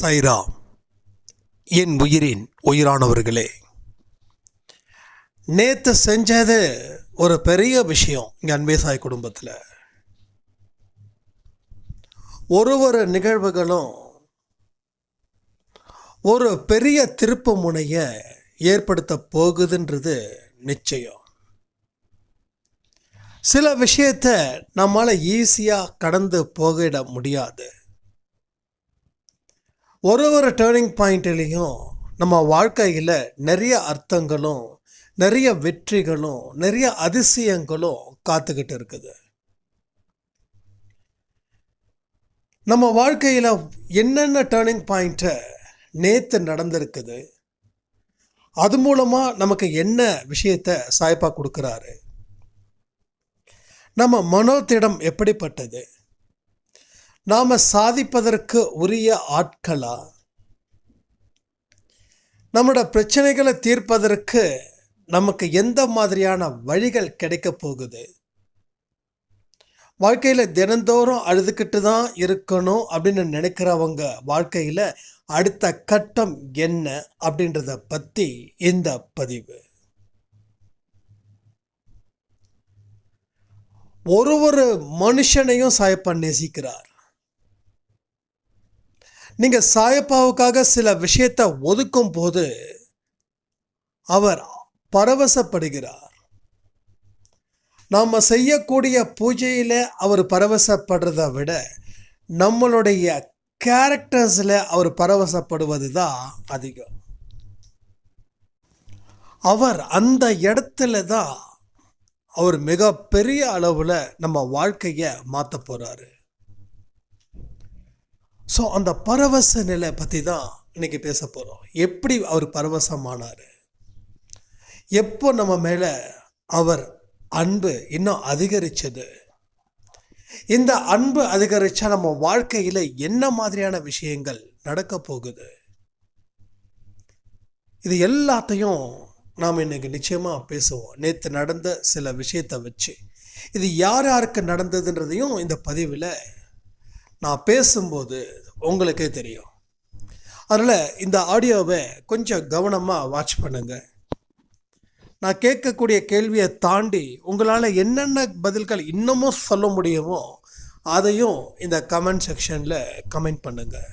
சைரா என் உயிரின் உயிரானவர்களே. நேற்று செஞ்சது ஒரு பெரிய விஷயம் இங்கே அன்பேசாய் குடும்பத்தில். ஒரு ஒரு நிகழ்வுகளும் ஒரு பெரிய திருப்பு முனையை ஏற்படுத்த போகுதுன்றது நிச்சயம். சில விஷயத்த நம்மால் ஈஸியாக கடந்து போகிட முடியாது. ஒரு ஒரு டேர்னிங் பாயிண்ட்லேயும் நம்ம வாழ்க்கையில் நிறைய அர்த்தங்களும் நிறைய வெற்றிகளும் நிறைய அதிசயங்களும் காத்துக்கிட்டு இருக்குது. நம்ம வாழ்க்கையில் என்னென்ன டேர்னிங் பாயிண்ட்டை நேற்று நடந்திருக்குது அது மூலமாக நமக்கு என்ன விஷயத்தை சாய்ப்பா கொடுக்குறாரு? நம்ம மனோத்திடம் எப்படிப்பட்டது? நாம் சாதிப்பதற்கு உரிய ஆட்களா? நம்மளோட பிரச்சனைகளை தீர்ப்பதற்கு நமக்கு எந்த மாதிரியான வழிகள் கிடைக்க போகுது? வாழ்க்கையில் தினந்தோறும் அழுதுகிட்டு தான் இருக்கணும் அப்படின்னு நினைக்கிறவங்க வாழ்க்கையில் அடுத்த கட்டம் என்ன அப்படின்றத பற்றி இந்த பதிவு. ஒரு ஒரு மனுஷனையும் சாயப்பா நேசிக்கிறார். நீங்கள் சாயப்பாவுக்காக சில விஷயத்தை ஒதுக்கும் போது அவர் பரவசப்படுகிறார். நாம் செய்யக்கூடிய பூஜையில் அவர் பரவசப்படுறதை விட நம்மளுடைய கேரக்டர்ஸில் அவர் பரவசப்படுவது தான் அதிகம். அவர் அந்த இடத்துல தான் அவர் மிகப்பெரிய அளவில் நம்ம வாழ்க்கையை மாற்ற போகிறாரு ஸோ அந்த பரவச நிலை பற்றி தான் இன்னைக்கு பேச போகிறோம் எப்படி அவர் பரவசமானார்? எப்போ நம்ம மேலே அவர் அன்பு இன்னும் அதிகரிச்சது? இந்த அன்பு அதிகரித்தா நம்ம வாழ்க்கையில் என்ன மாதிரியான விஷயங்கள் நடக்க போகுது? இது எல்லாத்தையும் நாம் இன்னைக்கு நிச்சயமாக பேசுவோம். நேற்று நடந்த சில விஷயத்தை வச்சு. இது யார் யாருக்கு நடந்ததுன்றதையும் இந்த பதிவில் நான் பேசும்போது உங்களுக்கே தெரியும். அதனால் இந்த ஆடியோவை கொஞ்சம் கவனமாக வாட்ச் பண்ணுங்கள் நான் கேட்கக்கூடிய கேள்வியை தாண்டி உங்களால் என்னென்ன பதில்கள் இன்னமும் சொல்ல முடியுமோ அதையும் இந்த கமெண்ட் செக்ஷனில் கமெண்ட் பண்ணுங்கள்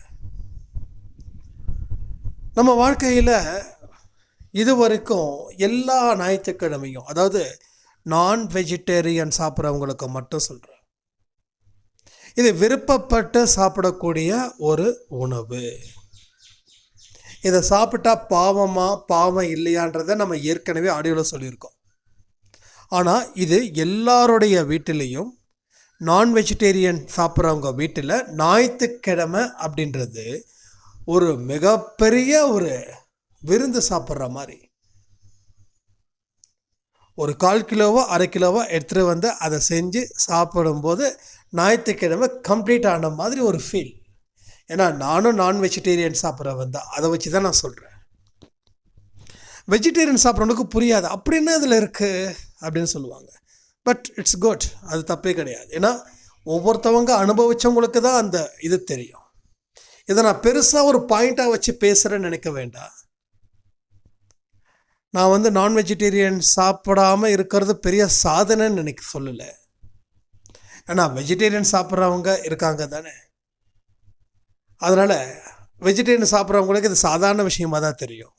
நம்ம வாழ்க்கையில் இது வரைக்கும் எல்லா ஞாயிற்றுக்கிழமையும் அதாவது நான் வெஜிடேரியன் சாப்பிட்றவங்களுக்கு மட்டும் சொல்கிறேன் இது விருப்பப்பட்டு சாப்பிடக்கூடிய ஒரு உணவு. இதை சாப்பிட்டா பாவமா பாவம் இல்லையான்றதை நம்ம ஏற்கனவே ஆடியோவில் சொல்லியிருக்கோம். ஆனால் இது எல்லாருடைய வீட்டிலையும் நான் வெஜிடேரியன் சாப்பிட்றவங்க வீட்டில் ஞாயிற்றுக்கிழமை அப்படின்றது ஒரு மிகப்பெரிய ஒரு விருந்து சாப்பிட்ற மாதிரி. ஒரு கால் கிலோவோ அரை கிலோவோ எடுத்துகிட்டு வந்து அதை செஞ்சு சாப்பிடும்போது ஞாயிற்றுக்கிழமை கம்ப்ளீட் ஆன மாதிரி ஒரு ஃபீல் ஏன்னா நானும் நான் வெஜிடேரியன் சாப்பிட்றவன் தான். அதை வச்சு தான் நான் சொல்கிறேன் வெஜிடேரியன் சாப்பிட்றவனுக்கு புரியாது. அப்படின்னு அதில் இருக்குது அப்படின்னு சொல்லுவாங்க. பட் இட்ஸ் குட் அது தப்பே கிடையாது. ஏன்னா ஒவ்வொருத்தவங்க அனுபவித்தவங்களுக்கு தான் அந்த இது தெரியும். இதை நான் பெருசாக ஒரு பாயிண்ட்டாக வச்சு பேசுகிறேன்னு நினைக்க வேண்டாம். நான் வந்து நான் வெஜிடேரியன் சாப்பிடாமல் இருக்கிறது பெரிய சாதனைன்னு நினைக்க சொல்லலை. ஏன்னா வெஜிடேரியன் சாப்பிட்றவங்க இருக்காங்க தானே. அதனால் வெஜிடேரியன் சாப்பிட்றவங்களுக்கு இது சாதாரண விஷயமாக தான் தெரியும்.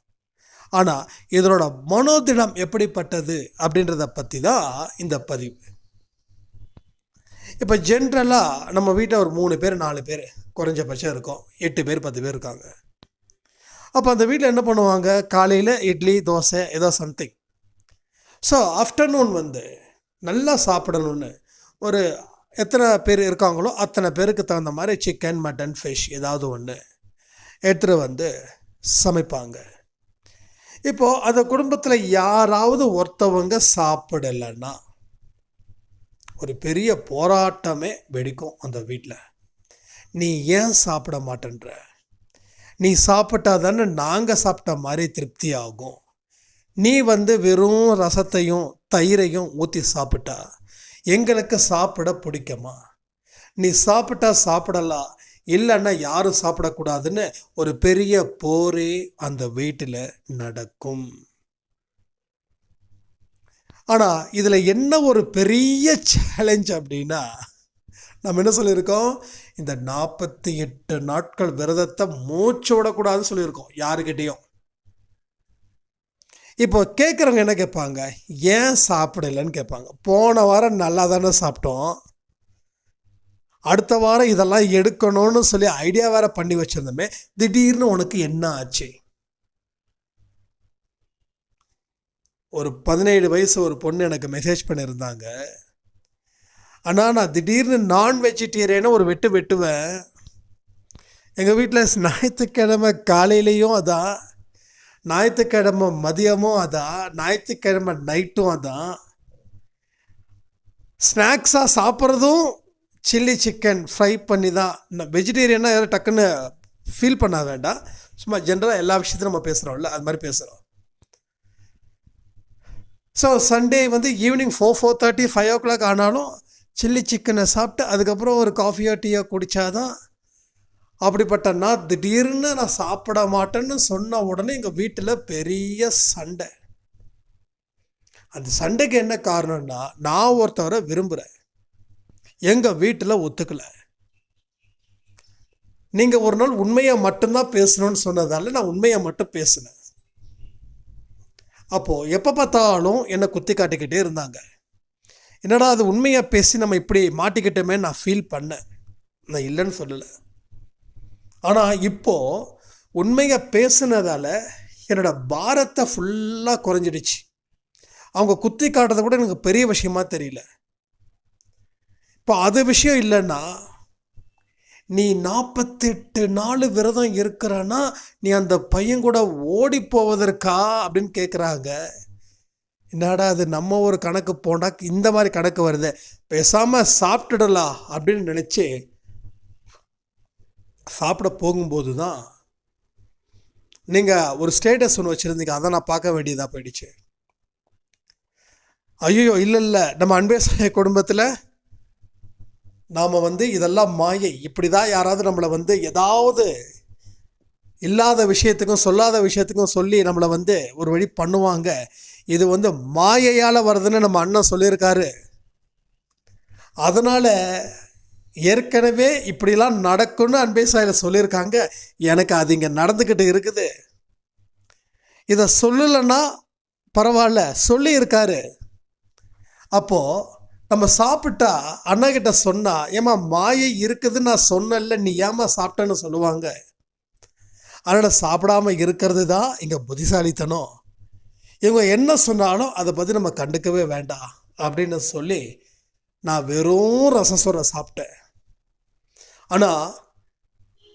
ஆனால் இதனோட மனோதிடம் எப்படிப்பட்டது அப்படின்றத பற்றி தான் இந்த பதிவு. இப்போ ஜென்ரலாக நம்ம வீட்டில் ஒரு மூணு பேர் நாலு பேர் குறைஞ்சபட்சம் இருக்கும். எட்டு பேர் பத்து பேர் இருக்காங்க. அப்போ அந்த வீட்டில் என்ன பண்ணுவாங்க? காலையில் இட்லி தோசை ஏதோ சம்திங் ஸோ ஆஃப்டர்நூன் வந்து நல்லா சாப்பிடணும்னு ஒரு எத்தனை பேர் இருக்காங்களோ அத்தனை பேருக்கு தகுந்த மாதிரி சிக்கன் மட்டன் ஃபிஷ் ஏதாவது ஒன்று எடுத்துகிட்டு வந்து சமைப்பாங்க. இப்போது அந்த குடும்பத்தில் யாராவது ஒருத்தவங்க சாப்பிடலைன்னா ஒரு பெரிய போராட்டமே வெடிக்கும் அந்த வீட்டில் நீ ஏன் சாப்பிட மாட்டேன்ற? நீ சாப்பிட்டா தானே நாங்கள் சாப்பிட்ட மாதிரி திருப்தி ஆகும் நீ வந்து வெறும் ரசத்தையும் தயிரையும் ஊற்றி சாப்பிட்டா எங்களுக்கு சாப்பிட பிடிக்குமா? நீ சாப்பிட்டா சாப்பிடலாம் இல்லைன்னா யாரும் சாப்பிடக்கூடாதுன்னு ஒரு பெரிய போரே அந்த வீட்டில் நடக்கும். ஆனால் இதில் என்ன ஒரு பெரிய சேலஞ்ச் அப்படின்னா நம்ம என்ன சொல்லியிருக்கோம்? இந்த நாற்பத்தி எட்டு நாட்கள் விரதத்தை மூச்சு விடக்கூடாதுன்னு சொல்லியிருக்கோம் யாருக்கிட்டேயும். இப்போ கேட்குறவங்க என்ன கேட்பாங்க? ஏன் சாப்பிடலன்னு கேட்பாங்க. போன வாரம் நல்லா தானே சாப்பிட்டோம். அடுத்த வாரம் இதெல்லாம் எடுக்கணும்னு சொல்லி ஐடியா வேற பண்ணி வச்சிருந்தோமே திடீர்னு உனக்கு என்ன ஆச்சு? ஒரு பதினேழு வயசு ஒரு பொண்ணு எனக்கு மெசேஜ் பண்ணியிருந்தாங்க. ஆனால் நான் திடீர்னு நான் வெஜிடேரியனை ஒரு வெட்டு வெட்டுவேன். எங்கள் வீட்டில் ஞாயிற்றுக்கிழமை காலையிலையும் அதான் ஞாயிற்றுக்கிழமை மதியமும் அதான் ஞாயிற்றுக்கிழமை நைட்டும் அதான் ஸ்நாக்ஸாக சாப்பிட்றதும் சில்லி சிக்கன் ஃப்ரை பண்ணி தான் வெஜிடேரியனாக யாரும் டக்குன்னு ஃபீல் பண்ண வேண்டாம். சும்மா ஜென்ரலாக எல்லா விஷயத்தையும் நம்ம பேசுகிறோம்ல அது மாதிரி பேசுகிறோம் ஸோ சண்டே வந்து evening four four thirty five o'clock ஆனாலும் சில்லி சிக்கனை சாப்பிட்டு அதுக்கப்புறம் ஒரு காஃபியோ டீயோ குடித்தாதான் அப்படிப்பட்ட நான் திடீர்னு நான் சாப்பிட மாட்டேன்னு சொன்ன உடனே எங்கள் வீட்டில் பெரிய சண்டை. அந்த சண்டைக்கு என்ன காரணம்னா நான் ஒருத்தவரை விரும்புகிறேன் எங்கள் வீட்டில் ஒத்துக்கலை. நீங்கள் ஒரு நாள் உண்மையை மட்டும்தான் பேசணும்னு சொன்னதால நான் உண்மையை மட்டும் பேசினேன். அப்போது எப்போ பார்த்தாலும் என்னை குத்தி காட்டிக்கிட்டே இருந்தாங்க. என்னடா அது உண்மையாக பேசி நம்ம இப்படி மாட்டிக்கிட்டோமே நான் ஃபீல் பண்ணேன். நான் இல்லைன்னு சொல்லலை. ஆனால் இப்போது உண்மையாக பேசுனதால் என்னோட பாரத்தை ஃபுல்லாக குறைஞ்சிடுச்சு. அவங்க குத்தி காட்டுறது கூட எனக்கு பெரிய விஷயமா தெரியல. இப்போ அது விஷயம் இல்லைன்னா நீ நாற்பத்தெட்டு நாள் விரதம் இருக்கிறன்னா நீ அந்த பையன் கூட ஓடி போவதற்கா அப்படின்னு கேட்குறாங்க என்னடா அது நம்ம ஒரு கணக்கு போண்டா இந்த மாதிரி கணக்கு வருது பேசாமல் சாப்பிட்டுடலாம் அப்படின்னு நினச்சி சாப்பிட போகும்போது தான் நீங்கள் ஒரு ஸ்டேட்டஸ் ஒன்று வச்சுருந்தீங்க அதை நான் பார்க்க வேண்டியதாக போயிடுச்சு. ஐயோ இல்லை இல்லை நம்ம அன்பே சாய குடும்பத்தில் நாம் வந்து இதெல்லாம் மாயை இப்படி தான் யாராவது நம்மளை வந்து ஏதாவது இல்லாத விஷயத்துக்கும் சொல்லாத விஷயத்துக்கும் சொல்லி நம்மளை வந்து ஒரு வழி பண்ணுவாங்க. இது வந்து மாயையால் வருதுன்னு நம்ம அண்ணன் சொல்லியிருக்காரு. அதனால் ஏற்கனவே இப்படிலாம் நடக்கும்னு அன்பே சாயில் சொல்லியிருக்காங்க. எனக்கு அது இங்கே நடந்துக்கிட்டு இருக்குது. இதை சொல்லலைன்னா பரவாயில்ல சொல்லியிருக்காரு. அப்போது நம்ம சாப்பிட்டா அண்ணா கிட்ட சொன்னால் ஏமா மாயை இருக்குதுன்னு நான் சொன்னல நீ ஏமா சாப்பிட்டேன்னு சொல்லுவாங்க? அதனால் சாப்பிடாம இருக்கிறது தான் இங்கே புத்திசாலித்தனம். இவங்க என்ன சொன்னாலும் அதை பற்றி நம்ம கண்டுக்கவே வேண்டாம் அப்படின்னு சொல்லி நான் வெறும் ரசம் சோறை சாப்பிட்டேன். ஆனால்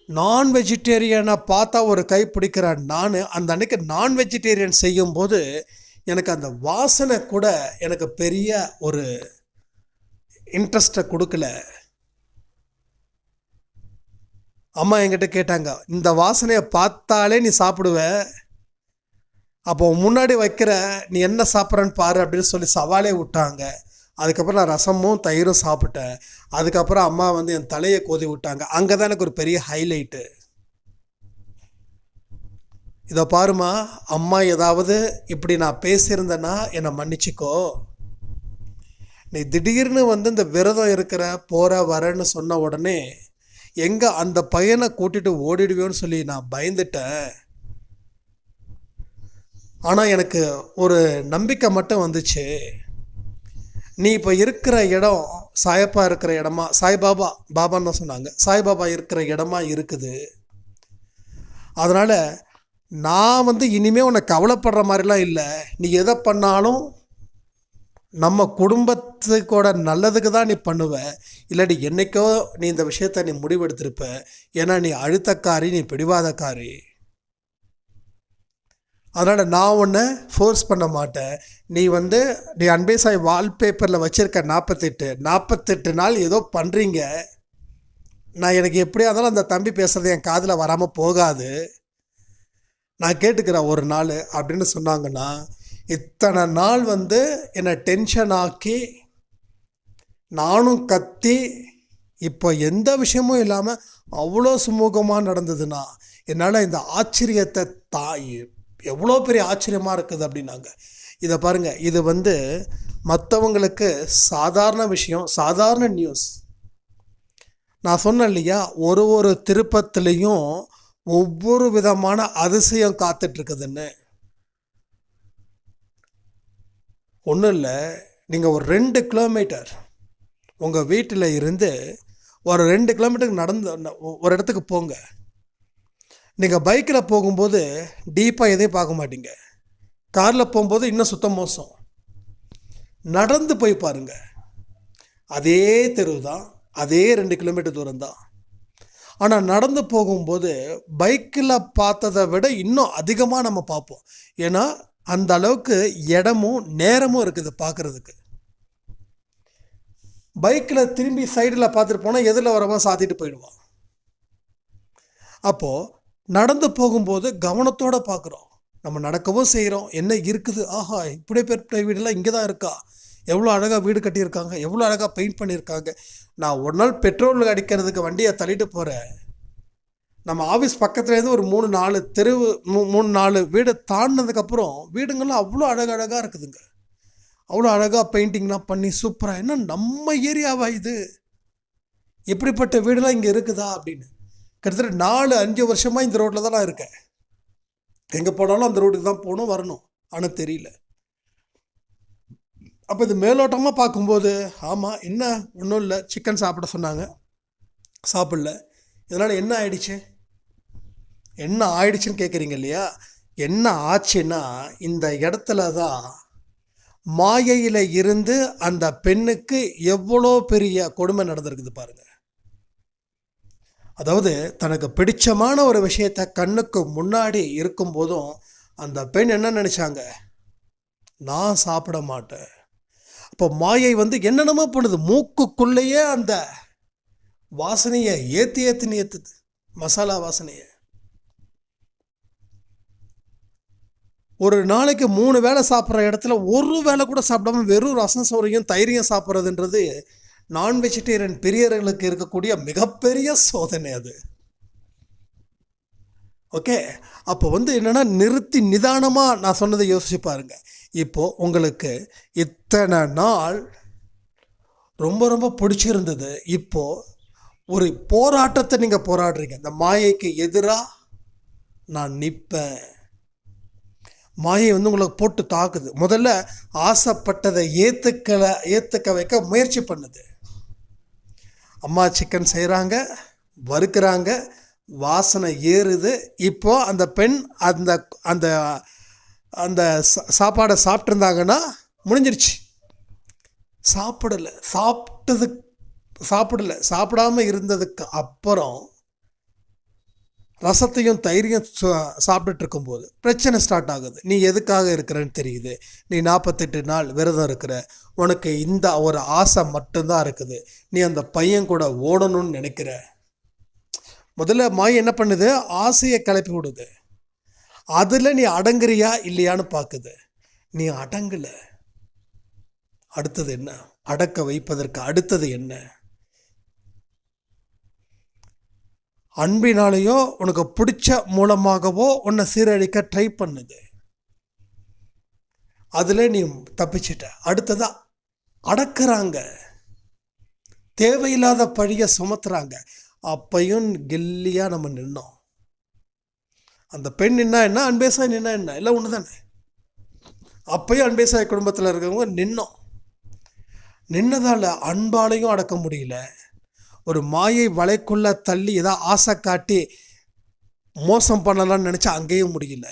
நான் வெஜிடேரியனை பார்த்தா ஒரு கை பிடிக்கிற நான் அந்த அன்னைக்கு நான் வெஜிடேரியன் செய்யும்போது எனக்கு அந்த வாசனை கூட எனக்கு பெரிய ஒரு இன்ட்ரெஸ்ட்டை கொடுக்கல. அம்மா என்கிட்ட கேட்டாங்க இந்த வாசனையை பார்த்தாலே நீ சாப்பிடுவ? அப்போ முன்னாடி வைக்கிற நீ என்ன சாப்பிட்றன்னு பாரு அப்படின்னு சொல்லி சவாலே விட்டாங்க. அதுக்கப்புறம் நான் ரசமும் தயிரும் சாப்பிட்டேன். அதுக்கப்புறம் அம்மா வந்து என் தலையை கோதி விட்டாங்க. அங்கே தான் எனக்கு ஒரு பெரிய ஹைலைட்டு இதை பாருமா அம்மா ஏதாவது இப்படி நான் பேசியிருந்தேன்னா என்னை மன்னிச்சிக்கோ. நீ திடீர்னு வந்து இந்த விரதம் இருக்கிற போகிற வரேன்னு சொன்ன உடனே எங்கே அந்த பையனை கூட்டிகிட்டு ஓடிடுவேன்னு சொல்லி நான் பயந்துட்டேன். ஆனால் எனக்கு ஒரு நம்பிக்கை மட்டும் வந்துச்சு. நீ இப்போ இருக்கிற இடம் சாயப்பா இருக்கிற இடமா சாய்பாபா பாபான்னு தான் சொன்னாங்க. சாய்பாபா இருக்கிற இடமா இருக்குது. அதனால் நான் வந்து இனிமேல் உன்னை கவலைப்படுற மாதிரிலாம் இல்லை. நீ எதை பண்ணாலும் நம்ம குடும்பத்துக்கோட நல்லதுக்கு தான் நீ பண்ணுவ. இல்லாட்டி என்னைக்கோ நீ இந்த விஷயத்த நீ முடிவெடுத்திருப்ப. ஏன்னா நீ அழுத்தக்காரி நீ பிடிவாதக்காரி. அதனால் நான் ஒன்று ஃபோர்ஸ் பண்ண மாட்டேன். நீ வந்து நீ அன்பே சாய் வால்பேப்பரில் வச்சுருக்க நாற்பத்தெட்டு நாற்பத்தெட்டு நாள் ஏதோ பண்ணுறீங்க நான் எனக்கு எப்படியா இருந்தாலும் அந்த தம்பி பேசுகிறது என் காதில் வராமல் போகாது. நான் கேட்டுக்கிறேன் ஒரு நாள் அப்படின்னு சொன்னாங்கன்னா இத்தனை நாள் வந்து என்னை டென்ஷன் ஆக்கி நானும் கத்தி இப்போ எந்த விஷயமும் இல்லாமல் அவ்வளோ சுமூகமாக நடந்ததுன்னா என்னால் இந்த ஆச்சரியத்தை தா எவ்வளோ பெரிய ஆச்சரியமாக இருக்குது அப்படின்னாங்க. இதை பாருங்கள் இது வந்து மற்றவங்களுக்கு சாதாரண விஷயம் சாதாரண நியூஸ் நான் சொன்னேன் இல்லையா ஒரு ஒரு திருப்பத்துலேயும் ஒவ்வொரு விதமான அதிசயம் காத்துட்ருக்குதுன்னு. ஒன்றும் இல்லை நீங்கள் ஒரு ரெண்டு கிலோமீட்டர் உங்கள் வீட்டில் இருந்து ஒரு ரெண்டு கிலோமீட்டருக்கு நடந்து ஒரு இடத்துக்கு போங்க. நீங்கள் பைக்கில் போகும்போது டீப்பாக எதையும் பார்க்க மாட்டீங்க. காரில் போகும்போது இன்னும் சுத்தம் மோசம். நடந்து போய் பாருங்கள் அதே தெரு தான். அதே ரெண்டு கிலோமீட்டர் தூரம் தான். ஆனால் நடந்து போகும்போது பைக்கில் பார்த்ததை விட இன்னும் அதிகமாக நம்ம பார்ப்போம். ஏன்னா அந்த அளவுக்கு இடமும் நேரமும் இருக்குது பார்க்குறதுக்கு. பைக்கில் திரும்பி சைடில் பார்த்துட்டு போனால் எதில் வரவன் சாத்திட்டு போயிடுவான். அப்போது நடந்து போகும்போது கவனத்தோடு பார்க்குறோம். நம்ம நடக்கவும் செய்கிறோம். என்ன இருக்குது? ஆஹா இப்படி பெற்ற வீடெல்லாம் இங்கே தான் இருக்கா? எவ்வளோ அழகாக வீடு கட்டியிருக்காங்க. எவ்வளோ அழகாக பெயிண்ட் பண்ணியிருக்காங்க. நான் ஒரு நாள் பெட்ரோல் அடிக்கிறதுக்கு வண்டியை தள்ளிட்டு போகிறேன் நம்ம ஆஃபீஸ் பக்கத்துலேருந்து ஒரு மூணு நாலு தெருவு மூ மூணு நாலு வீடு தாண்டினதுக்கப்புறம் வீடுங்கள்லாம் அவ்வளோ அழகழகாக இருக்குதுங்க. அவ்வளோ அழகாக பெயிண்டிங்லாம் பண்ணி சூப்பராக என்ன நம்ம ஏரியாவா இது? எப்படிப்பட்ட வீடுலாம் இங்கே இருக்குதா அப்படின்னு. கிட்டத்தட்ட நாலு அஞ்சு வருஷமாக இந்த ரோட்டில் தான் நான் இருக்கேன். எங்கே போனாலும் அந்த ரோட்டுக்கு தான் போகணும் வரணும். ஆனால் தெரியல. அப்போ இது மேலோட்டமாக பார்க்கும்போது ஆமாம் என்ன? ஒன்றும் இல்லை. சிக்கன் சாப்பிட சொன்னாங்க. சாப்பிடல. இதனால் என்ன ஆயிடுச்சு? என்ன ஆயிடுச்சுன்னு கேட்குறீங்க இல்லையா? என்ன ஆச்சுன்னா இந்த இடத்துல தான் மாயையில் இருந்து அந்த பெண்ணுக்கு எவ்வளோ பெரிய கொடுமை நடந்திருக்குது பாருங்கள் அதாவது தனக்கு பிடிச்சமான ஒரு விஷயத்த கண்ணுக்கு முன்னாடி இருக்கும்போதும் அந்த பெண் என்ன நினச்சாங்க? நான் சாப்பிட மாட்டேன். அப்போ மாயை வந்து என்னென்னமோ பண்ணுது. மூக்குக்குள்ளேயே அந்த வாசனையை ஏற்றி ஏற்றுன்னு ஏற்றுது மசாலா வாசனையை. ஒரு நாளைக்கு மூணு வேளை சாப்பிட்ற இடத்துல ஒரு வேளை கூட சாப்பிடாம வெறும் ரசம் சோறையும் தைரியம் சாப்பிட்றதுன்றது நான் வெஜிடேரியன் பிரியர்களுக்கு இருக்கக்கூடிய மிகப்பெரிய சோதனை அது. ஓகே அப்போ வந்து என்னென்னா நிறுத்தி நிதானமாக நான் சொன்னதை யோசிச்சு பாருங்க. இப்போது உங்களுக்கு இத்தனை நாள் ரொம்ப ரொம்ப பிடிச்சிருந்தது. இப்போது ஒரு போராட்டத்தை நீங்கள் போராடுறீங்க. இந்த மாயைக்கு எதிராக நான் நிற்பேன் மாயை வந்து உங்களை போட்டு தாக்குது. முதல்ல ஆசைப்பட்டதை ஏற்றுக்கலை ஏற்றுக்க வைக்க முயற்சி பண்ணுது. அம்மா சிக்கன் செய்கிறாங்க வறுக்கிறாங்க வாசனை ஏறுது. இப்போ அந்த பெண் அந்த அந்த அந்த சாப்பாடை சாப்பிட்ருந்தாங்கன்னா முடிஞ்சிருச்சு. சாப்பிடலை. சாப்பிட்டது சாப்பிடல. சாப்பிடாம இருந்ததுக்கு அப்புறம் ரசத்தையும் தைரியம் சாப்பிட்டுட்டு இருக்கும்போது பிரச்சனை ஸ்டார்ட் ஆகுது. நீ எதுக்காக இருக்கிறன்னு தெரியுது. நீ நாற்பத்தெட்டு நாள் விரதம் இருக்கிற. உனக்கு இந்த ஒரு ஆசை மட்டும்தான் இருக்குது. நீ அந்த பையன் கூட ஓடணும்னு நினைக்கிற? முதல்ல மாய் என்ன பண்ணுது? ஆசையை கிளப்பி விடுது. அதில் நீ அடங்குறியா இல்லையான்னு பார்க்குது நீ அடங்கலை. அடுத்தது என்ன? அடக்க வைப்பதற்கு அடுத்தது என்ன? அன்பினாலேயோ உனக்கு பிடிச்ச மூலமாகவோ உன்னை சீரழிக்க ட்ரை பண்ணுது. அதில் நீ தப்பிச்சிட்ட. அடுத்ததாக அடக்குறாங்க. தேவையில்லாத பழியை சுமத்துறாங்க. அப்பையும் கில்லியாக நம்ம நின்னோம். அந்த பெண் நின்னா என்ன? அன்பேசாய் நின்னா என்ன? எல்லாம் ஒன்று தானே அப்பையும் அன்பேசாய் குடும்பத்தில் இருக்கிறவங்க நின்னோம். நின்னதால் அன்பாலையும் அடக்க முடியல. ஒரு மாயை வலைக்குள்ள தள்ளி ஏதாவது ஆசை காட்டி மோசம் பண்ணலான்னு நினச்சா அங்கேயும் முடியல.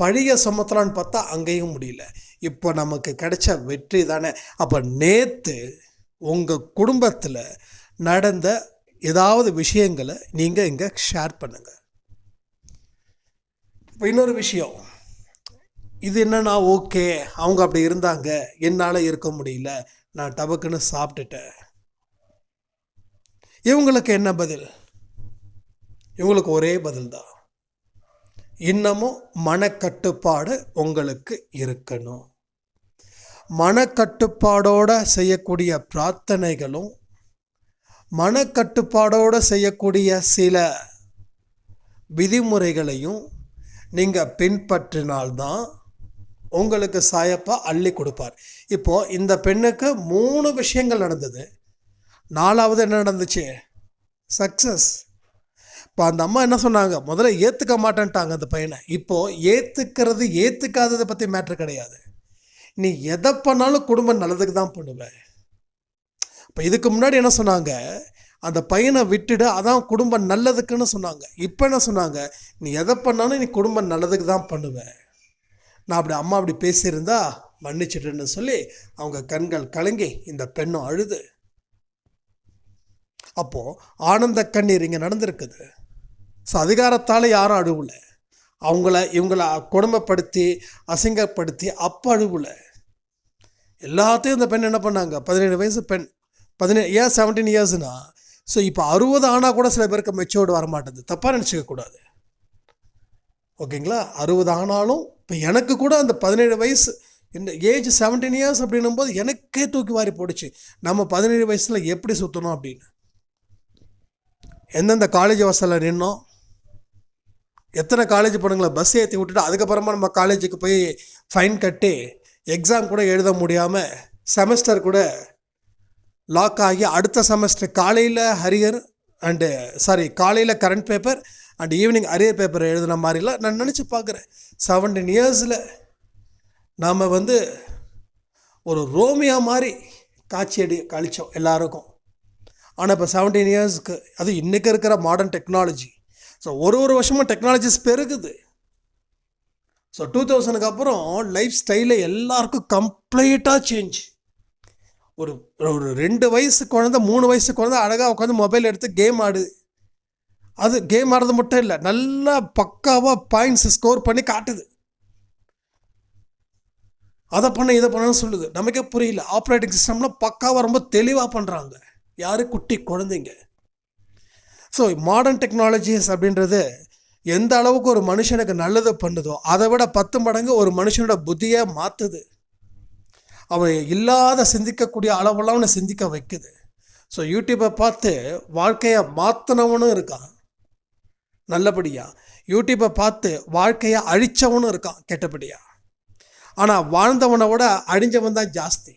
பழிய சுமத்தலான்னு பார்த்தா அங்கேயும் முடியல. இப்போ நமக்கு கிடைச்ச வெற்றி தானே. அப்போ நேற்று உங்கள் குடும்பத்தில் நடந்த ஏதாவது விஷயங்களை நீங்கள் இங்கே ஷேர் பண்ணுங்கள் இப்போ இன்னொரு விஷயம். இது என்னன்னா ஓகே அவங்க அப்படி இருந்தாங்க. என்னால் இருக்க முடியல. நான் டபக்குன்னு சாப்பிட்டுட்டேன். இவங்களுக்கு என்ன பதில்? இவங்களுக்கு ஒரே பதில் தான். இன்னமும் மனக்கட்டுப்பாடு உங்களுக்கு இருக்கணும். மனக்கட்டுப்பாடோடு செய்யக்கூடிய பிரார்த்தனைகளும் மனக்கட்டுப்பாடோடு செய்யக்கூடிய சில விதிமுறைகளையும் நீங்கள் பின்பற்றினால்தான் உங்களுக்கு சாயப்பா அள்ளி கொடுப்பார். இப்போது இந்த பெண்ணுக்கு மூணு விஷயங்கள் நடந்தது. நாலாவது என்ன நடந்துச்சு? சக்ஸஸ் இப்போ அந்த அம்மா என்ன சொன்னாங்க? முதல்ல ஏற்றுக்க மாட்டேன்ட்டாங்க அந்த பையனை. இப்போது ஏற்றுக்கிறது ஏற்றுக்காததை பற்றி மேட்ரு கிடையாது. நீ எதை பண்ணாலும் குடும்பம் நல்லதுக்கு தான் பண்ணுவேன் இப்போ இதுக்கு முன்னாடி என்ன சொன்னாங்க? அந்த பையனை விட்டுடு அதான் குடும்பம் நல்லதுக்குன்னு சொன்னாங்க. இப்போ என்ன சொன்னாங்க? நீ எதை பண்ணாலும் நீ குடும்பம் நல்லதுக்கு தான் பண்ணுவேன் நான் அப்படி அம்மா அப்படி பேசியிருந்தா மன்னிச்சிட்டுன்னு சொல்லி அவங்க கண்கள் கலங்கி இந்த பெண்ணும் அழுது. அப்போது ஆனந்த கண்ணீர் இங்கே நடந்திருக்குது. ஸோ அதிகாரத்தால் யாரும் அழுவலை. அவங்கள இவங்கள கொடுமைப்படுத்தி அசிங்கப்படுத்தி அப்போ அழுவலை. எல்லாத்தையும் இந்த பெண் என்ன பண்ணாங்க? பதினேழு வயசு பெண். பதினேழு ஏன் செவன்டீன் இயர்ஸ்னா ஸோ இப்போ அறுபது ஆனால் கூட சில பேருக்கு மெச்சோர்டு வர மாட்டேது தப்பாக நினச்சிக்கக்கூடாது ஓகேங்களா? அறுபது ஆனாலும் இப்போ எனக்கு கூட அந்த பதினேழு வயசு இந்த ஏஜ் செவன்டீன் இயர்ஸ் அப்படின்னும் போது எனக்கே தூக்கி வாரி போடுச்சு. நம்ம பதினேழு வயசில் எப்படி சுற்றணும் அப்படின்னு? எந்தெந்த காலேஜ் வாசலில் நின்னோம்? எத்தனை காலேஜ் பொண்ணுங்களை பஸ் ஏற்றி விட்டுட்டு அதுக்கப்புறமா நம்ம காலேஜுக்கு போய் ஃபைன் கட்டி எக்ஸாம் கூட எழுத முடியாமல் செமஸ்டர் கூட லாக் ஆகி அடுத்த செமஸ்டர் காலையில் ஹரியர் அண்டு சாரி காலையில் current paper and evening arrear paper எழுதுன மாதிரிலாம் நான் நினச்சி பார்க்குறேன். செவன்டீன் இயர்ஸில் நாம் வந்து ஒரு ரோமியா மாதிரி காட்சி அடி கழித்தோம் எல்லாருக்கும். ஆனால் இப்போ செவன்டீன் இயர்ஸ்க்கு அது இன்றைக்கி இருக்கிற மாடர்ன் டெக்னாலஜி ஸோ ஒரு ஒரு வருஷமும் டெக்னாலஜிஸ் பெருகுது. ஸோ டூ தௌசண்ட்க்கு அப்புறம் லைஃப் ஸ்டைலில் எல்லாருக்கும் கம்ப்ளீட்டாக சேஞ்ச் ஒரு ஒரு ரெண்டு வயசு குழந்த மூணு வயசு குழந்த அழகாக உட்காந்து மொபைல் எடுத்து கேம் ஆடுது அது கேம் ஆடுறது மட்டும் இல்லை நல்லா பக்காவாக பாயிண்ட்ஸ் ஸ்கோர் பண்ணி காட்டுது. அதை பண்ண இதை பண்ணணும்னு சொல்லுது. நமக்கே புரியல. ஆப்ரேட்டிங் சிஸ்டம்லாம் பக்காவாக ரொம்ப தெளிவாக பண்ணுறாங்க யார்? குட்டி குழந்தைங்க. ஸோ மாடர்ன் டெக்னாலஜிஸ் அப்படின்றது எந்த அளவுக்கு ஒரு மனுஷனுக்கு நல்லது பண்ணுதோ அதை விட பத்து மடங்கு ஒரு மனுஷனோட புத்தியை மாற்றுது அவன் இல்லாத சிந்திக்கக்கூடிய அளவெல்லாம் அவனை சிந்திக்க வைக்குது. ஸோ யூடியூப்பை பார்த்து வாழ்க்கையை மாற்றினவனும் இருக்கான். நல்லபடியாக யூடியூப்பை பார்த்து வாழ்க்கையை அழித்தவனும் இருக்கான் கெட்டபடியாக ஆனால் வாழ்ந்தவனை விட அழிஞ்சவன் தான் ஜாஸ்தி.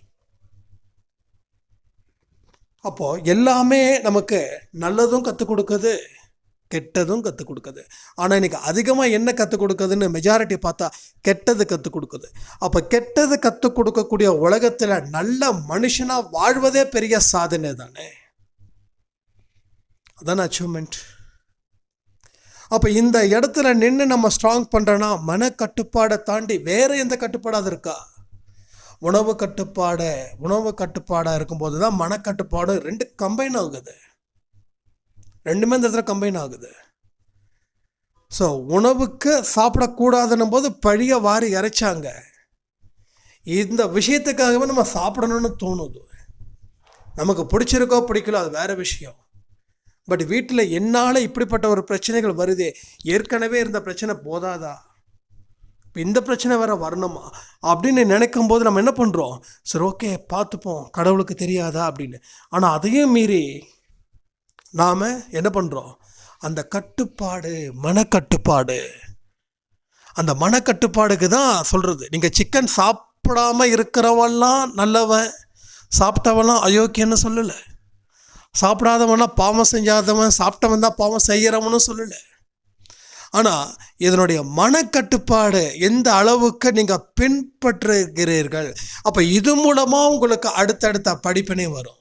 அப்போது எல்லாமே நமக்கு நல்லதும் கற்றுக் கொடுக்குது. கெட்டதும் கற்றுக் கொடுக்குது. ஆனால் இன்றைக்கி அதிகமாக என்ன கற்றுக் கொடுக்குதுன்னு மெஜாரிட்டி பார்த்தா கெட்டது கற்றுக் கொடுக்குது. அப்போ கெட்டது கற்றுக் கொடுக்கக்கூடிய உலகத்தில் நல்ல மனுஷனாக வாழ்வதே பெரிய சாதனை தானே? அதான் அச்சீவ்மெண்ட் அப்போ இந்த இடத்துல நின்று நம்ம ஸ்ட்ராங் பண்ணுறோன்னா மன கட்டுப்பாடை தாண்டி வேறு எந்த கட்டுப்பாடாக இருக்கா? உணவு கட்டுப்பாடு உணவு கட்டுப்பாடாக இருக்கும்போது தான் மனக்கட்டுப்பாடு ரெண்டு கம்பைன் ஆகுது. ரெண்டுமே இந்த இடத்துல கம்பைன் ஆகுது. ஸோ உணவுக்கு சாப்பிடக்கூடாதுன்னும் போது பழிய வாரி இறைச்சாங்க. இந்த விஷயத்துக்காகவே நம்ம சாப்பிடணும்னு தோணுது. நமக்கு பிடிச்சிருக்கோ பிடிக்கலோ அது வேறு விஷயம். பட் வீட்டில் என்னால் இப்படிப்பட்ட ஒரு பிரச்சனைகள் வருதே? ஏற்கனவே இருந்த பிரச்சனை போதாதா? இப்போ இந்த பிரச்சனை வேற வரணுமா? அப்படின்னு நினைக்கும் போது நம்ம என்ன பண்ணுறோம் சரி ஓகே பார்த்துப்போம். கடவுளுக்கு தெரியாதா அப்படின்னு. ஆனால் அதையும் மீறி நாம் என்ன பண்ணுறோம் அந்த கட்டுப்பாடு மனக்கட்டுப்பாடு. அந்த மனக்கட்டுப்பாடுக்கு தான் சொல்கிறது நீங்கள் சிக்கன் சாப்பிடாம இருக்கிறவன்லாம் நல்லவன் சாப்பிட்டவன்லாம் அயோக்கியன்னு சொல்லலை. சாப்பிடாதவன்லாம் பாவம் செஞ்சாதவன் சாப்பிட்டவன் தான் பாவம் செய்கிறவனும் சொல்லலை. ஆனால் இதனுடைய மனக்கட்டுப்பாடு எந்த அளவுக்கு நீங்கள் பின்பற்றுகிறீர்கள்? அப்போ இது மூலமாக உங்களுக்கு அடுத்தடுத்த படிப்பினை வரும்.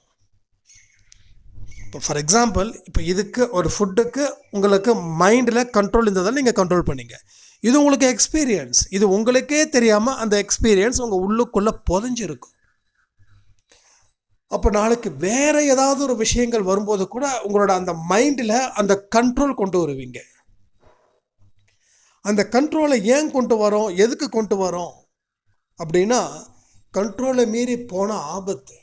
இப்போ ஃபார் எக்ஸாம்பிள் இப்போ இதுக்கு ஒரு ஃபுட்டுக்கு உங்களுக்கு மைண்டில் கண்ட்ரோல் இருந்ததால் நீங்கள் கண்ட்ரோல் பண்ணீங்க. இது உங்களுக்கு எக்ஸ்பீரியன்ஸ் இது உங்களுக்கே தெரியாமல் அந்த எக்ஸ்பீரியன்ஸ் உங்கள் உள்ளுக்குள்ளே புதஞ்சிருக்கும். அப்போ நாளைக்கு வேறு ஏதாவது ஒரு விஷயங்கள் வரும்போது கூட உங்களோட அந்த மைண்டில் அந்த கண்ட்ரோல் கொண்டு வருவீங்க. அந்த கண்ட்ரோலை ஏன் கொண்டு வரோம்? எதுக்கு கொண்டு வரோம்? அப்படின்னா கண்ட்ரோலை மீறி போன ஆபத்து.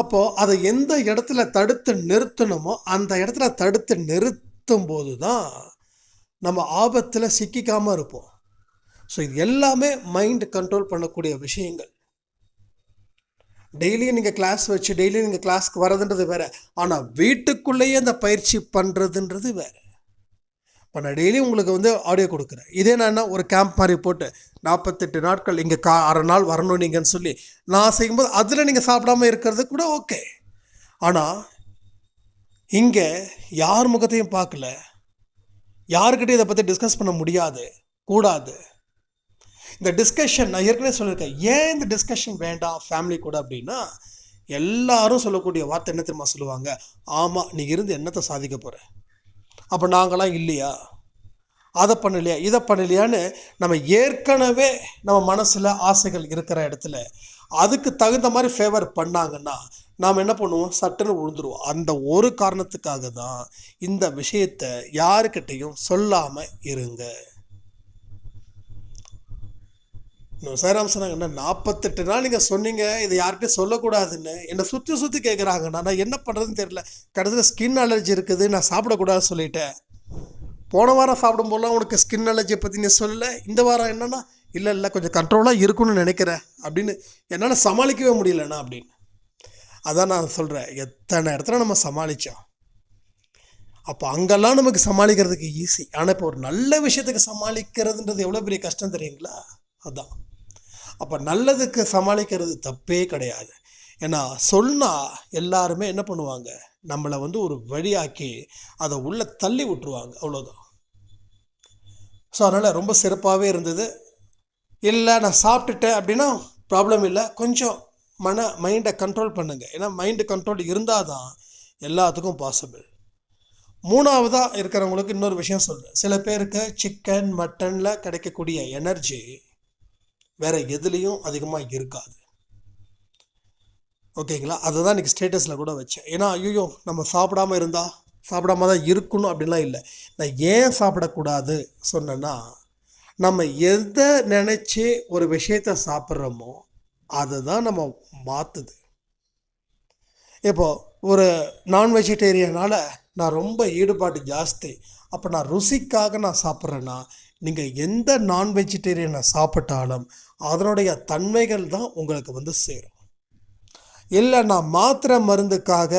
அப்போது அதை எந்த இடத்துல தடுத்து நிறுத்தணுமோ அந்த இடத்துல தடுத்து நிறுத்தும் போது தான் நம்ம ஆபத்தில் சிக்கிக்காமல் இருப்போம். ஸோ இது எல்லாமே மைண்ட் கண்ட்ரோல் பண்ணக்கூடிய விஷயங்கள். டெய்லியும் நீங்கள் கிளாஸ் வச்சு டெய்லியும் நீங்கள் கிளாஸ்க்கு வரதுன்றது வேறு. ஆனால் வீட்டுக்குள்ளேயே அந்த பயிற்சி பண்ணுறதுன்றது வேறு. இப்போ நான் டெய்லி உங்களுக்கு வந்து ஆடியோ கொடுக்குறேன். இதே நான் என்ன ஒரு கேம்ப் மாதிரி போட்டு நாற்பத்தெட்டு நாட்கள் இங்கே கா அரை நாள் வரணும் நீங்கன்னு சொல்லி நான் செய்யும்போது அதில் நீங்கள் சாப்பிடாம இருக்கிறது கூட ஓகே ஆனால் இங்கே யார் முகத்தையும் பார்க்கல. யாருக்கிட்டையும் இதை பற்றி டிஸ்கஸ் பண்ண முடியாது கூடாது. இந்த டிஸ்கஷன் நான் ஏற்கனவே சொல்லியிருக்கேன். ஏன் இந்த டிஸ்கஷன் வேண்டாம் ஃபேமிலி கூட அப்படின்னா எல்லாரும் சொல்லக்கூடிய வார்த்தை என்ன தெரியுமா சொல்லுவாங்க? ஆமாம் நீ இருந்து என்னத்தை சாதிக்க போகிற அப்போ நாங்களாம் இல்லையா? அதை பண்ணலையா? இதை பண்ணலையான்னு நம்ம ஏற்கனவே நம்ம மனசில் ஆசைகள் இருக்கிற இடத்துல அதுக்கு தகுந்த மாதிரி ஃபேவர் பண்ணாங்கன்னா நாம் என்ன பண்ணுவோம்? சட்டுன்னு விழுந்துருவோம் அந்த ஒரு காரணத்துக்காக தான் இந்த விஷயத்தை யாருக்கிட்டையும் சொல்லாமல் இருங்க இன்னும் சாராம் சொன்னாங்க நாற்பத்தெட்டு நாள் நீங்கள் சொன்னீங்க இதை யார்கிட்டையும் சொல்லக்கூடாதுன்னு. என்னை சுற்றி சுற்றி கேட்குறாங்க நான் என்ன பண்ணுறதுன்னு தெரியல. கடைசியில் ஸ்கின் அலர்ஜி இருக்குது நான் சாப்பிடக்கூடாதுன்னு சொல்லிட்டேன். போன வாரம் சாப்பிடும்போதெல்லாம் உனக்கு ஸ்கின் அலர்ஜியை பற்றி நீ சொல்லலை. இந்த வாரம் என்னென்னா இல்லை இல்லை கொஞ்சம் கண்ட்ரோலாக இருக்குன்னு நினைக்கிறேன் அப்படின்னு என்னால் சமாளிக்கவே முடியலண்ணா அப்படின்னு. அதான் நான் சொல்கிறேன் எத்தனை இடத்துல நம்ம சமாளித்தோம் அப்போ அங்கெல்லாம் நமக்கு சமாளிக்கிறதுக்கு ஈஸி ஆனால் இப்போ ஒரு நல்ல விஷயத்துக்கு சமாளிக்கிறதுன்றது எவ்வளோ பெரிய கஷ்டம் தெரியுங்களா? அதான். அப்போ நல்லதுக்கு சமாளிக்கிறது தப்பே கிடையாது. ஏன்னா சொன்னால் எல்லாருமே என்ன பண்ணுவாங்க? நம்மளை வந்து ஒரு வழியாக்கி அதை உள்ளே தள்ளி விட்டுருவாங்க. அவ்வளோதான் ஸோ அதனால் ரொம்ப சிறப்பாகவே இருந்தது. இல்லை நான் சாப்பிட்டுட்டேன் அப்படின்னா ப்ராப்ளம் இல்லை. கொஞ்சம் மன மைண்டை கண்ட்ரோல் பண்ணுங்கள் ஏன்னா மைண்டு கண்ட்ரோல் இருந்தால் தான் எல்லாத்துக்கும் பாசிபிள் மூணாவதாக இருக்கிறவங்களுக்கு இன்னொரு விஷயம் சொல்கிறேன் சில பேருக்கு சிக்கன் மட்டனில் கிடைக்கக்கூடிய எனர்ஜி வேற எதுலேயும் அதிகமாக இருக்காது. ஓகேங்களா அதை தான் இன்றைக்கி ஸ்டேட்டஸில் கூட வச்சேன். ஏன்னா ஐயோ நம்ம சாப்பிடாம இருந்தால் சாப்பிடாம தான் இருக்கணும் அப்படின்லாம் இல்லை. நான் ஏன் சாப்பிடக்கூடாது சொன்னேன்னா நம்ம எதை நினச்சி ஒரு விஷயத்தை சாப்பிட்றோமோ அதை தான் நம்ம மாற்றுது இப்போது ஒரு நான் வெஜிடேரியனால் நான் ரொம்ப ஈடுபாடு ஜாஸ்தி. அப்போ நான் ருசிக்காக நான் சாப்பிட்றேன்னா நீங்கள் எந்த நான் வெஜிடேரியனை சாப்பிட்டாலும் அதனுடைய தன்மைகள் தான் உங்களுக்கு வந்து சேரும். இல்லை நான் மாத்திரை மருந்துக்காக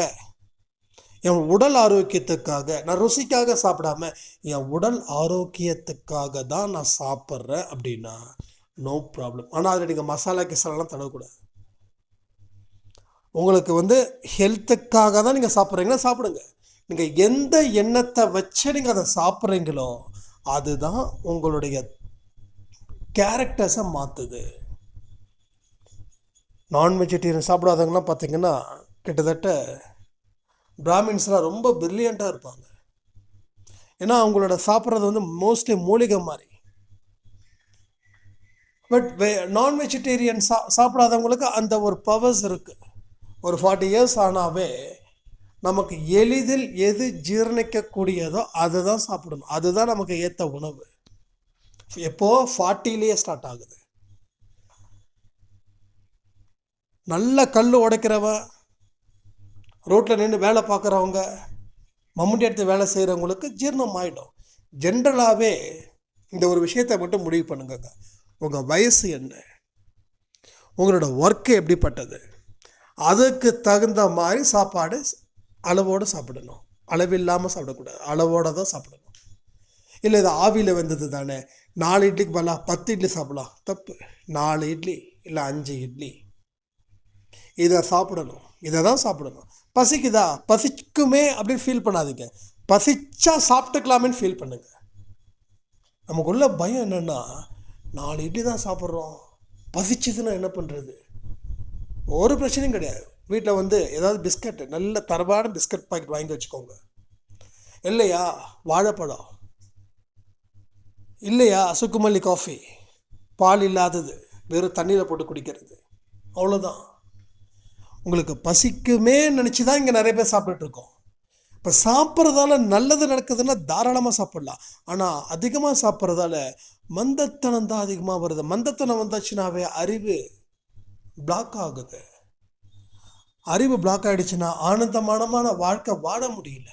என் உடல் ஆரோக்கியத்துக்காக நான் ருசிக்காக சாப்பிடாம என் உடல் ஆரோக்கியத்துக்காக தான் நான் சாப்பிட்றேன் அப்படின்னா நோ ப்ராப்ளம் ஆனால் அதில் நீங்கள் மசாலா கிசாலாம் தடவக்கூடாது. உங்களுக்கு வந்து ஹெல்த்துக்காக தான் நீங்கள் சாப்பிட்றீங்கன்னா சாப்பிடுங்க. நீங்கள் எந்த எண்ணத்தை வச்சு நீங்கள் அதை சாப்பிட்றீங்களோ அதுதான் உங்களுடைய கேரக்டர்ஸை மாற்றுது நான் வெஜிடேரியன் சாப்பிடாதவங்களாம் பார்த்தீங்கன்னா கிட்டத்தட்ட பிராமின்ஸ்லாம் ரொம்ப பிரில்லியண்ட்டாக இருப்பாங்க. ஏன்னா அவங்களோட சாப்பிட்றது வந்து மோஸ்ட்லி மூலிகை மாதிரி. பட் வெ நான் வெஜிடேரியன் சா சாப்பிடாதவங்களுக்கு அந்த ஒரு பவர்ஸ் இருக்குது ஒரு ஃபார்ட்டி இயர்ஸ் ஆனாவே நமக்கு எளிதில் எது ஜீரணிக்கக்கூடியதோ அதுதான் சாப்பிடணும். அதுதான் நமக்கு ஏற்ற உணவு. எப்போ? ஃபார்ட்டிலேயே ஸ்டார்ட் ஆகுது. நல்ல கல் உடைக்கிறவன் ரோட்டில் நின்று வேலை பார்க்குறவங்க மம்முட்டி எடுத்து வேலை செய்கிறவங்களுக்கு ஜீர்ணம் ஆகிடும் ஜென்ரலாகவே இந்த ஒரு விஷயத்தை மட்டும் முடிவு பண்ணுங்க உங்கள் வயசு என்ன? உங்களோட ஒர்க்கு எப்படிப்பட்டது? அதுக்கு தகுந்த மாதிரி சாப்பாடு அளவோடு சாப்பிடணும். அளவில்லாமல் சாப்பிடக்கூடாது. அளவோடு தான் சாப்பிடணும். இல்லை இது ஆவியில் வந்தது தானே? நாலு இட்லிக்கு பதிலாக பத்து இட்லி சாப்பிடலாம். தப்பு. நாலு இட்லி இல்லை அஞ்சு இட்லி. இதை சாப்பிடணும். இதை தான் சாப்பிடணும். பசிக்குதா? பசிக்குமே அப்படின்னு ஃபீல் பண்ணாதீங்க. பசிச்சா சாப்பிட்டுக்கலாமேன்னு ஃபீல் பண்ணுங்க. நமக்குள்ள பயம் என்னென்னா நாலு இட்லி தான் சாப்பிட்றோம். பசிச்சதுன்னா என்ன பண்ணுறது ஒரு பிரச்சனையும் கிடையாது. வீட்டில் வந்து ஏதாவது பிஸ்கட் நல்ல தரமான பிஸ்கட் பாக்கெட் வாங்கி வச்சுக்கோங்க. இல்லையா? வாழைப்பழம். இல்லையா? சுக்குமல்லி காஃபி பால் இல்லாதது. வெறும் தண்ணியில் போட்டு குடிக்கிறது. அவ்வளோதான் உங்களுக்கு பசிக்குமே நினச்சி தான் இங்கே நிறைய பேர் சாப்பிட்டுட்டு இப்போ சாப்பிட்றதால நல்லது நடக்குதுன்னா தாராளமாக சாப்பிட்லாம். ஆனால் அதிகமாக சாப்பிட்றதால மந்தத்தனம் தான் அதிகமாக வருது. மந்தத்தனம் வந்தாச்சுனாவே அறிவு பிளாக் ஆகுது. அறிவு பிளாக் ஆகிடுச்சுன்னா ஆனந்தமானமான வாழ்க்கை வாழ முடியல.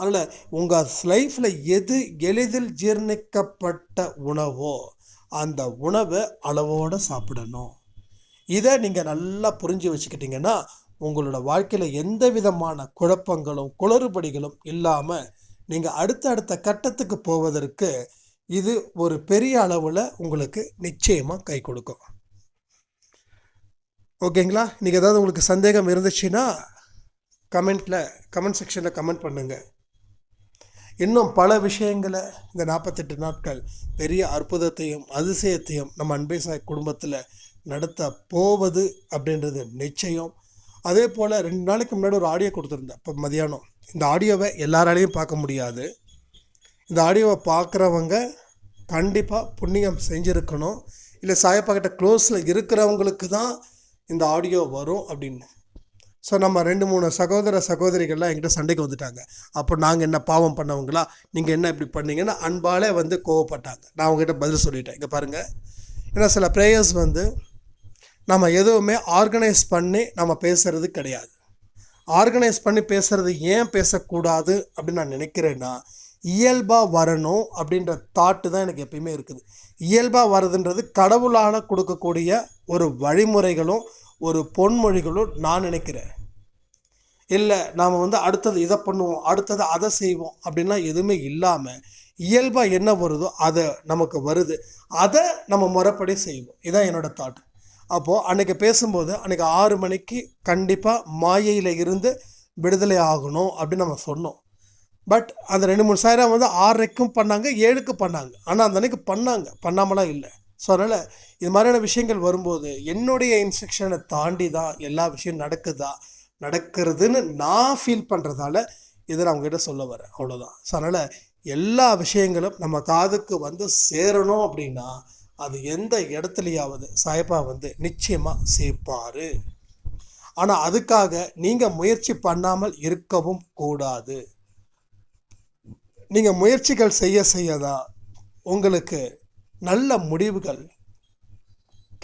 அதனால் உங்கள் லைஃப்பில் எது எளிதில் ஜீர்ணிக்கப்பட்ட உணவோ அந்த உணவை அளவோடு சாப்பிடணும். இதை நீங்கள் நல்லா புரிஞ்சு வச்சுக்கிட்டீங்கன்னா உங்களோட வாழ்க்கையில் எந்த விதமான குழப்பங்களும் குளறுபடிகளும் இல்லாமல் நீங்கள் அடுத்த அடுத்த கட்டத்துக்கு போவதற்கு இது ஒரு பெரிய அளவில் உங்களுக்கு நிச்சயமாக கை கொடுக்கும். ஓகேங்களா? இன்றைக்கி ஏதாவது உங்களுக்கு சந்தேகம் இருந்துச்சுன்னா கமெண்ட்டில் கமெண்ட் செக்ஷனில் கமெண்ட் பண்ணுங்கள் இன்னும் பல விஷயங்களை இந்த நாற்பத்தெட்டு நாட்கள் பெரிய அற்புதத்தையும் அதிசயத்தையும் நம்ம அன்பை சாய் குடும்பத்தில் நடத்த போவது அப்படின்றது நிச்சயம். அதே போல் ரெண்டு நாளைக்கு முன்னாடி ஒரு ஆடியோ கொடுத்துருந்தேன். இப்போ மதியானம். இந்த ஆடியோவை எல்லாராலையும் பார்க்க முடியாது. இந்த ஆடியோவை பார்க்குறவங்க கண்டிப்பாக புண்ணியம் செஞ்சுருக்கணும். இல்லை சாயப்பாக்கிட்ட க்ளோஸில் இருக்கிறவங்களுக்கு தான் இந்த ஆடியோ வரும் அப்படின்னு. ஸோ நம்ம ரெண்டு மூணு சகோதர சகோதரிகள்லாம் எங்கிட்ட சண்டைக்கு வந்துட்டாங்க. அப்போ நாங்கள் என்ன பாவம் பண்ணவங்களா? நீங்கள் என்ன இப்படி பண்ணீங்கன்னு அன்பாலே வந்து கோவப்பட்டாங்க. நான் அவங்ககிட்ட பதில் சொல்லிட்டேன். இங்கே பாருங்கள் ஏன்னா சில ப்ரேயர்ஸ் வந்து நம்ம எதுவுமே ஆர்கனைஸ் பண்ணி நம்ம பேசுகிறது கிடையாது. ஆர்கனைஸ் பண்ணி பேசுகிறது ஏன் பேசக்கூடாது அப்படின்னு நான் நினைக்கிறேன்னா இயல்பாக வரணும் அப்படின்ற தாட்டு தான் எனக்கு எப்பயுமே இருக்குது. இயல்பாக வர்றதுன்றது கடவுளான கொடுக்கக்கூடிய ஒரு வழிமுறைகளும் ஒரு பொன்மொழிகளும் நான் நினைக்கிறேன். இல்லை நாம் வந்து அடுத்தது இதை பண்ணுவோம் அடுத்தது அதை செய்வோம் அப்படின்லாம் எதுவுமே இல்லாமல் இயல்பாக என்ன வருதோ அதை நமக்கு வருது. அதை நம்ம முறைப்படி செய்வோம். இதான் என்னோடய தாட் அப்போது அன்றைக்கி பேசும்போது அன்றைக்கி ஆறு மணிக்கு கண்டிப்பாக மாயையில் இருந்து விடுதலை ஆகணும் அப்படின்னு நம்ம சொன்னோம். பட் அந்த ரெண்டு மூணு சாயிரம் வந்து ஆறரைக்கும் பண்ணாங்க ஏழுக்கு பண்ணாங்க. ஆனால் அந்த அன்னைக்கு பண்ணாங்க. பண்ணாமலாம் இல்லை. ஸோ அதனால் இது மாதிரியான விஷயங்கள் வரும்போது என்னுடைய இன்ஸ்ட்ரக்ஷனை தாண்டி தான் எல்லா விஷயம் நடக்குதா நடக்கிறதுன்னு நான் ஃபீல் பண்ணுறதால இதை நான் உங்ககிட்ட சொல்ல வரேன். அவ்வளோதான் ஸோ அதனால் எல்லா விஷயங்களும் நம்ம காதுக்கு வந்து சேரணும் அப்படின்னா அது எந்த இடத்துலையாவது சாயப்பா வந்து நிச்சயமாக சேர்ப்பார் ஆனால் அதுக்காக நீங்கள் முயற்சி பண்ணாமல் இருக்கவும் கூடாது. நீங்கள் முயற்சிகள் செய்ய செய்ய தான் உங்களுக்கு நல்ல முடிவுகள்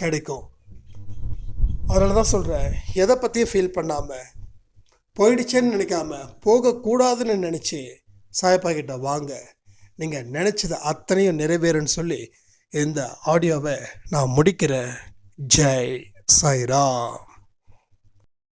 கிடைக்கும். அதனால தான் சொல்கிறேன் எதை பற்றியும் ஃபீல் பண்ணாமல் போயிடுச்சேன்னு நினைக்காம போகக்கூடாதுன்னு நினச்சி சாயப்பா கிட்ட வாங்க. நீங்கள் நினச்சது அத்தனையும் நிறைவேறுன்னு சொல்லி இந்த ஆடியோவை நான் முடிக்கிறேன். ஜெய் சாய்ராம்.